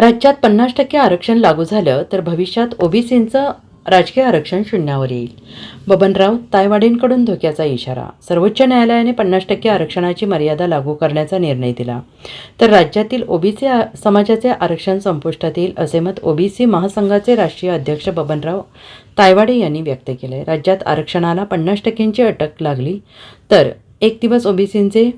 राज्यात पन्नास टक्के आरक्षण लागू झालं तर भविष्यात ओबीसींचं राजकीय आरक्षण शून्यावर येईल. बबनराव तायवाडेंकडून धोक्याचा इशारा. सर्वोच्च न्यायालयाने पन्नास टक्के आरक्षणाची मर्यादा लागू करण्याचा निर्णय दिला. तर राज्यातील ओबीसी समाजाचे आरक्षण संपुष्टात येईल असे मत ओबीसी महासंघाचे राष्ट्रीय अध्यक्ष बबनराव तायवाडे यांनी व्यक्त केले राज्यात आरक्षणाला पन्नास टक्क्यांची अटक लागली तर एक दिवस ओबीसींचे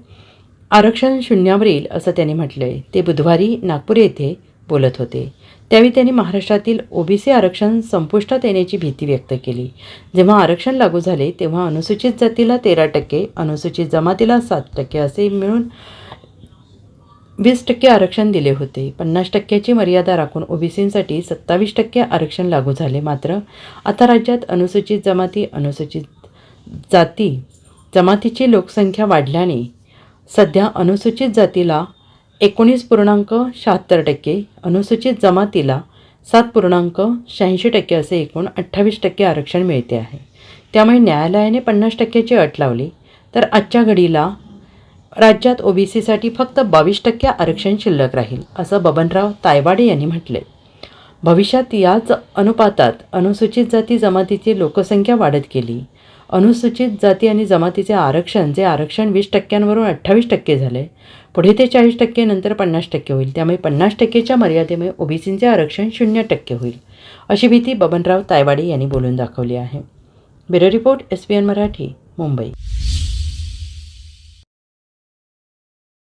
आरक्षण शून्यावर येईल असं त्यांनी म्हटलं आहे ते बुधवारी नागपूर येथे बोलत होते. त्यावेळी त्यांनी महाराष्ट्रातील ओबीसी आरक्षण संपुष्टात येण्याची भीती व्यक्त केली. जेव्हा आरक्षण लागू झाले तेव्हा अनुसूचित जातीला तेरा टक्के अनुसूचित जमातीला सात टक्के असे मिळून वीस टक्के आरक्षण दिले होते. पन्नास टक्क्याची मर्यादा राखून ओबीसींसाठी सत्तावीस टक्के आरक्षण लागू झाले. मात्र आता राज्यात अनुसूचित जमाती अनुसूचित जाती जमातीची लोकसंख्या वाढल्याने सध्या अनुसूचित जातीला एकोणीस पूर्णांक शहात्तर टक्के अनुसूचित जमातीला सात पूर्णांक शहाऐंशी टक्के असे एकूण अठ्ठावीस टक्के आरक्षण मिळते आहे. त्यामुळे न्यायालयाने पन्नास टक्क्याची अट लावली तर आजच्या घडीला राज्यात ओबीसीसाठी फक्त बावीस टक्के आरक्षण शिल्लक राहील असं बबनराव तायवाडे यांनी म्हटले. भविष्यात याच अनुपातात अनुसूचित जाती जमातीची लोकसंख्या वाढत गेली अनुसूचित जाती आणि जमातीचे आरक्षण जे आरक्षण वीस टक्क्यांवरून अठ्ठावीस टक्के झाले पुढे ते चाळीस टक्के नंतर पन्नास टक्के होईल. त्यामुळे पन्नास टक्केच्या मर्यादेमुळे ओबीसींचे आरक्षण शून्य टक्के होईल. अशी भीती बबनराव तायवाडे यांनी बोलून दाखवली आहे. Bureau report S P N Marathi Mumbai.